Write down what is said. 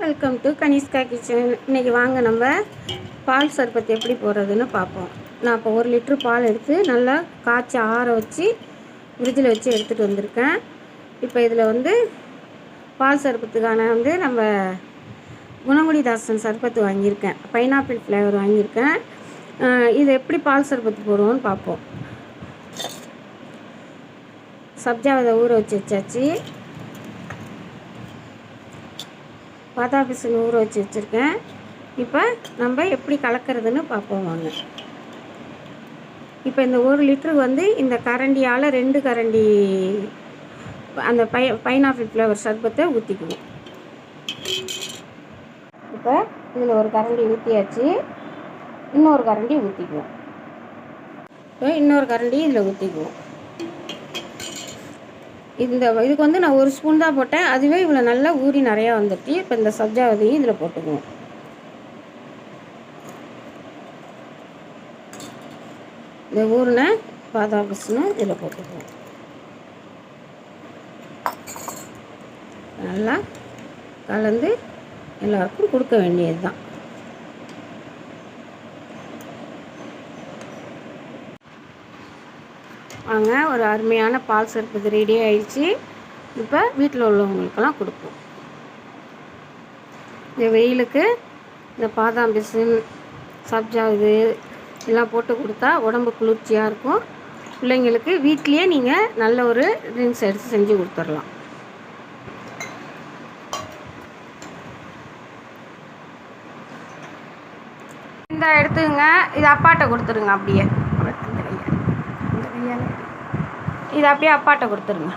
Welcome to Kanishka kitchen இன்றைக்கி வாங்க நம்ம பால் சர்பத் எப்படி போடுறதுன்னு பார்ப்போம். நான் இப்போ ஒரு லிட்ரு பால் எடுத்து நல்லா காய்ச்சி ஆற வச்சு ஃப்ரிட்ஜில் வச்சு எடுத்துகிட்டு வந்திருக்கேன். இப்போ இதில் வந்து பால் சர்பத்துக்கான வந்து நம்ம குணமுடிதாசன் சர்பத்து வாங்கியிருக்கேன். பைனாப்பிள் ஃப்ளேவர் வாங்கியிருக்கேன். இது எப்படி பால் சர்பத்து போடுவோன்னு பார்ப்போம். சப்ஜாவதை ஊற வச்சு வச்சாச்சு. பாதாபிசன் ஊற வச்சு வச்சுருக்கேன். இப்போ நம்ம எப்படி கலக்கிறதுன்னு பார்ப்போம் வாங்க. இப்போ இந்த ஒரு லிட்டருக்கு வந்து இந்த கரண்டியால் ரெண்டு கரண்டி அந்த பை பைனாப்பிள் ஃப்ளவர் சர்பத்தை ஊற்றிக்குவோம் இப்போ இதில் ஒரு கரண்டி ஊற்றியாச்சு இன்னொரு கரண்டி ஊற்றிக்குவோம் இப்போ இன்னொரு கரண்டி இதில் ஊற்றிக்குவோம் இந்த இதுக்கு வந்து நான் ஒரு ஸ்பூன் தான் போட்டேன். அதுவே இவ்வளோ நல்லா ஊறி நிறையா வந்துட்டு இப்போ இந்த சப்ஜாவதையும் இதில் போட்டுக்குவோம். இந்த ஊறின பாதாம் இதில் போட்டுக்குவோம். நல்லா கலந்து எல்லாருக்கும் கொடுக்க வேண்டியது தான். வாங்க. ஒரு அருமையான பால் சர்பத்து ரெடி ஆயிடுச்சு. இப்போ வீட்டில் உள்ளவங்களுக்கெல்லாம் கொடுப்போம். இந்த வெயிலுக்கு இந்த பாதாம் பிசின் சப்ஜா இது எல்லாம் போட்டு கொடுத்தா உடம்பு குளிர்ச்சியாக இருக்கும். பிள்ளைங்களுக்கு வீட்லேயே நீங்கள் நல்ல ஒரு ட்ரிங்க்ஸ் எடுத்து செஞ்சு கொடுத்துடலாம். இந்த எடுத்துங்க இது அப்பாட்ட கொடுத்துருங்க அப்படியே இந்த கையால. இந்த கையால. இது அப்படியே அப்பாட்ட கொடுத்துருங்க.